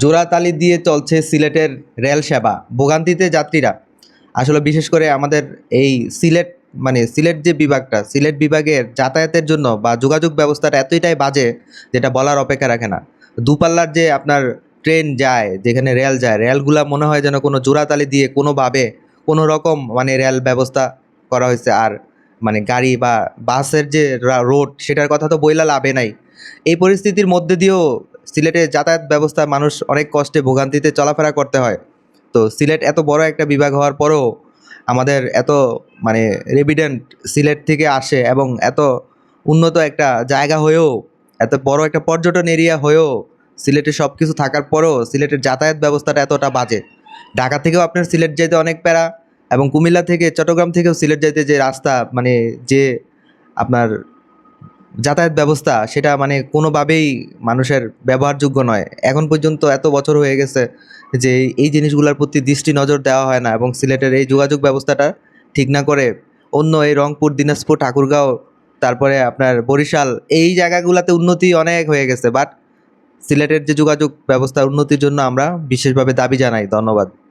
জোড়াতালি দিয়ে চলছে সিলেটের রেল সেবা, ভোগান্তিতে যাত্রীরা। আসলে বিশেষ করে আমাদের এই সিলেট মানে সিলেট যে বিভাগটা, সিলেট বিভাগের যাতায়াতের জন্য বা যোগাযোগ ব্যবস্থাটা এতটাই বাজে যেটা বলার অপেক্ষা রাখে না। দূরপাল্লার যে আপনার ট্রেন যায়, যেখানে রেল যায়, রেলগুলা মনে হয় যেন কোনো জোড়াতালি দিয়ে কোনোভাবে কোনো রকম মানে রেল ব্যবস্থা করা হয়েছে। আর মানে গাড়ি বা বাসের যে রোড, সেটার কথা তো বইলা লাভে নাই। এই পরিস্থিতির মধ্যে দিয়েও সিলেটে যাতায়াত ব্যবস্থা মানুষ অনেক কষ্টে ভোগান্তিতে চলাফেরা করতে হয়। তো সিলেট এত বড় একটা বিভাগ হওয়ার পরেও আমাদের এত মানে রেভিডেন্ট সিলেট থেকে আসে এবং এত উন্নত একটা জায়গা হয়েও, এত বড় একটা পর্যটন এরিয়া হয়েও সিলেটে সব কিছু থাকার পরেও সিলেটের যাতায়াত ব্যবস্থাটা এতটা বাজে। ঢাকা থেকেও আপনার সিলেট যেতে অনেক প্যারা এবং কুমিল্লা থেকে চট্টগ্রাম থেকেও সিলেট যেতে যে রাস্তা মানে যে আপনার যাতায়াত ব্যবস্থা সেটা মানে কোনোভাবেই মানুষের ব্যবহারযোগ্য নয়। এখন পর্যন্ত এত বছর হয়ে গেছে যে এই জিনিসগুলোর প্রতি দৃষ্টি নজর দেওয়া হয় না এবং সিলেটের এই যোগাযোগ ব্যবস্থাটা ঠিক না করে অন্য এই রংপুর, দিনাজপুর, ঠাকুরগাঁও, তারপরে আপনার বরিশাল এই জায়গাগুলোতে উন্নতি অনেক হয়ে গেছে। বাট সিলেটের যে যোগাযোগ ব্যবস্থার উন্নতির জন্য আমরা বিশেষভাবে দাবি জানাই। ধন্যবাদ।